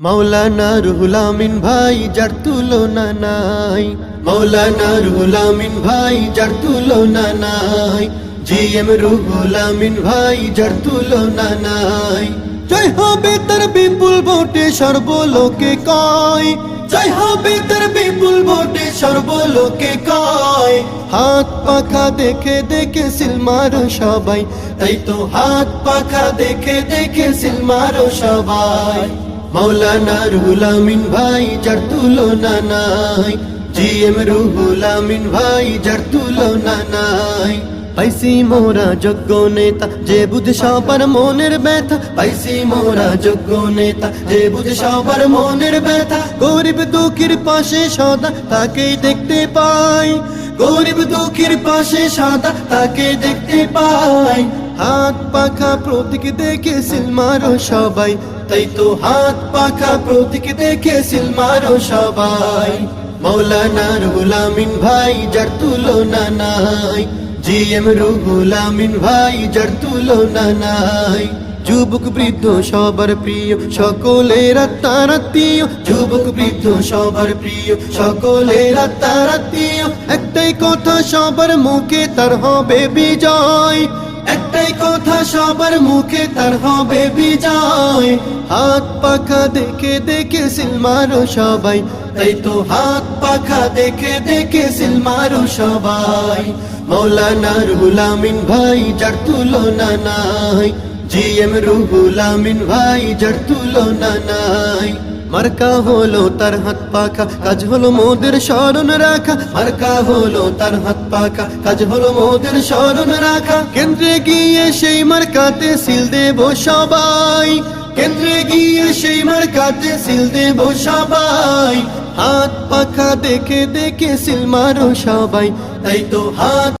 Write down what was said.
মৌলানা রুহুল আমিন ভাই, যার তুলনা নাই। মৌলানা রুহুল আমিন ভাই, যার তুলনা নাই। জি এম রুহুল ভাই, যার তুলনা নাই। জয় হবে তার বিপুল ভোটে সর্বলোকে কয়। জয় হবে তার বিপুল ভোটে সর্বলোকে কয়। হাত পাখা দেখে দেখে সিলমারো সবাই। তাই তো হাত পাখা দেখে দেখে সবাই। মৌলানা রুহুল ভাই, যার তুলনা নাই। জি এম রুহুল ভাই, যার তুলনা নাই। পাইসি মোরা যোগ্য নেতা, যে বুঝে সবার মনের ব্যথা। পাইসি মোরা যোগ্য নেতা, যে বুঝে সবার মনের ব্যথা। গরিব দুঃখীর পাশে সদা তাকেই দেখতে পাই। গরিব দুঃখীর পাশে সাদা তাকে দেখতে পাই। হাত পাখা প্রতীক দেখে সিলমারো সবাই। তাই তো হাত পাখা প্রতীক দেখে সিলমারো সবাই। মৌলানা রুহুল আমিন ভাই, যার তুলনা নাই। জি এম রুহুল আমিন ভাই, যার তুলনা নাই। যুবক বৃদ্ধ সবার প্রিয়, সকলের আত্মারাত্মীয় যুবক বৃদ্ধ সবার প্রিয়, সকলের আত্মারাত্মীয় একটাই কথা, সবার মুখে তার হবে বিজয়। একটাই কথা সবার মুখে, তার হবে বিজয়। হাত পাখা দেখে দেখে সিলমারো সবাই। তাই তো হাত পাখা দেখে দেখে সিলমারো সবাই। মৌলানা রুলামিন ভাই, যার তুলনা নাই। জি এম ভাই যার তুলনা নাই মার্কা হলো তার হাত পাখা কাজ হলো মোদের স্মরণ রাখা মার্কা হলো তার হাত পাখা কাজ হলো মোদের স্মরণ রাখা কেন্দ্রে গিয়ে সেই মার্কাতে সিল দেব সবাই কেন্দ্রে গিয়ে সেই মার্কাতে সিল দেব সবাই হাত পাখা দেখে দেখে সিল মারো সবাই তাই তো হাত